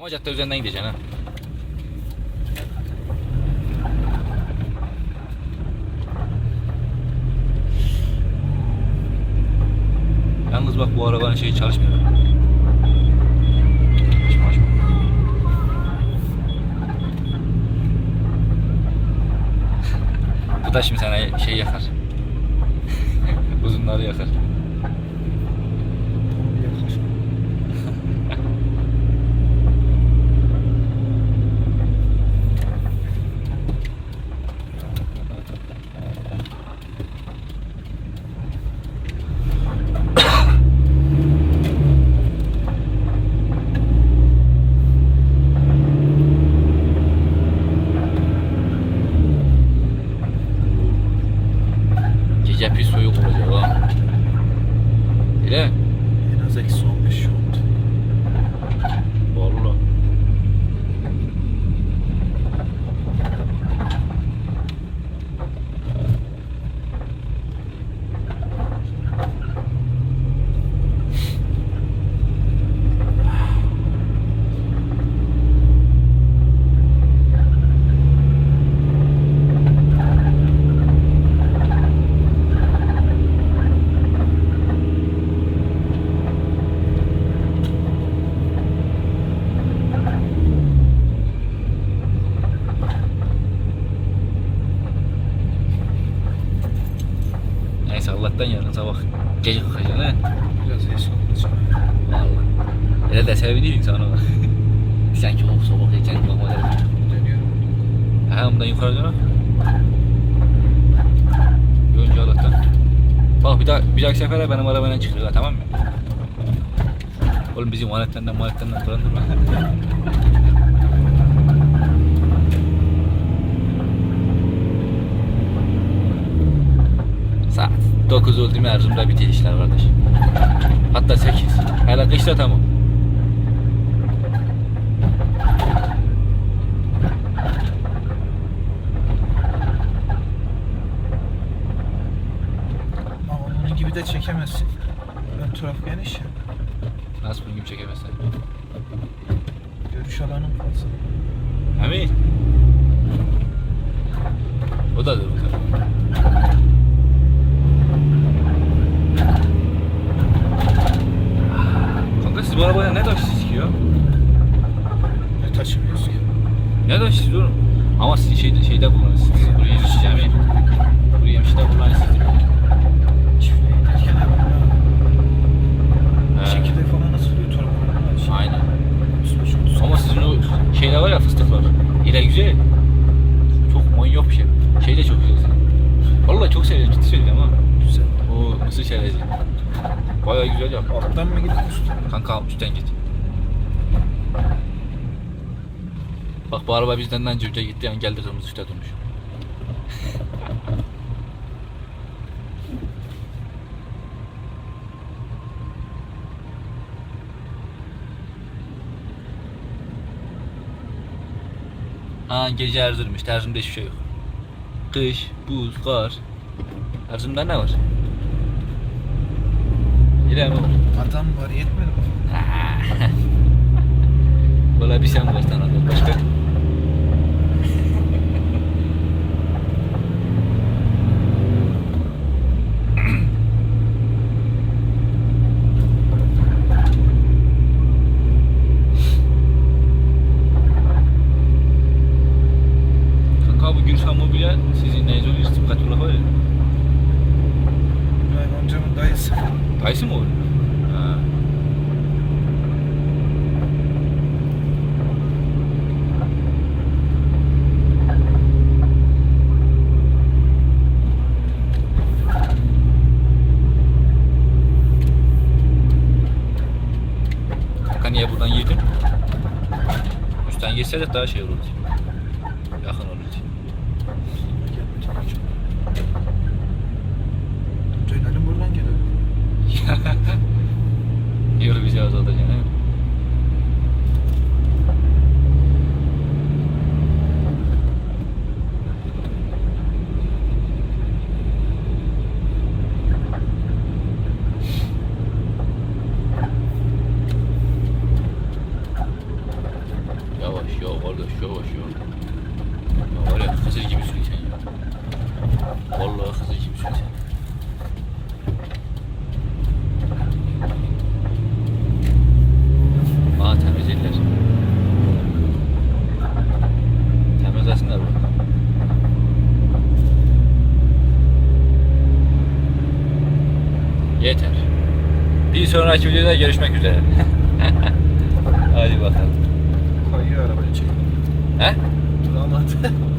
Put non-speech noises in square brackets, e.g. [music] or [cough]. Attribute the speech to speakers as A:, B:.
A: Ama cadde üzerinden gideceksin ha. Yalnız bak bu arabanın şeyi çalışmıyor. Bu da şimdi sana şey yakar. [laughs] Uzunları yakar. Gece pis soğuk olacak ha. Öyle mi?
B: En az eksi 15 şu anda.
A: Vallahi. Allah'tan yarın sabah gece kalkacaksın he.
B: Biraz eski olacak.
A: Vallahi. Öyle de sevinirim sana. Sanki o sabah geçen bakma derim.
B: Dönüyorum.
A: Ha ondan yukarı dön. Önce Allah'tan. Bak bir daha bir dahaki sefere benim arabayla çıkıyor tamam mı? Oğlum bizim aletlerinden maletlerinden kullandırma. [laughs] 9 oldu mu Erzurum'da bitiyor işler kardeş. Hatta 8. Hele kışta tamam.
B: Ama onun gibi de çekemezsin. Ön taraf geniş ya.
A: Nasıl bunun gibi çekemezsen?
B: Görüş alanın fazla.
A: Emin. O da dur. Kanka siz bu arabaya ne taşı sikiyor?
B: Ne taşımıyoruz ki?
A: Ne taşı siz oğlum? Ama şeyde, şeyde kullanırsınız. Kuru yemiş Emin. Kuru kullanırsınız.
B: Giderken hemen
A: He.
B: şekilde falan nasıl torbalarına? Şey,
A: Aynen. Ama sizin o şeyde var ya fıstıklar. İle güzel. Çok manyak bir şey. Şey de çok güzel. Vallahi çok seviyorum ciddi söylüyorum ha.
B: güzel.
A: O mısır şerezi. Bayağı güzel yap.
B: Alttan mı gidip üstten?
A: Kanka üstten git. Bak bu araba bizden önce önce gitti yani geldi kırmızı ışıkta durmuş. Ha gece Erzurum işte Erzurum'da hiçbir şey yok. Kış, buz, kar. Erzurum'da ne var? İle mi?
B: Adam var yetmedi mi?
A: Valla bir sen var tanıdığım başka. Kanka bu Gülşen Mobilya sizin oluyor Sıfkatullah var ya.
B: Ben amcamın dayısı.
A: Dayısı mı oluyor? Niye buradan girdin? Üstten girseydik daha şey olurdu. Yakın olurdu.
B: Dönelim buradan gelelim.
A: Yürü bizi azaltacaksın değil mi? Ya kardeş yavaş ya. Ya var ya Hızır gibi sür sen ya. Vallahi Hızır gibi sür sen. Aa temizlediler. Temizlesinler bunu. Yeter. Bir sonraki videoda görüşmek üzere. [laughs]
B: え？ドラ
A: マ
B: で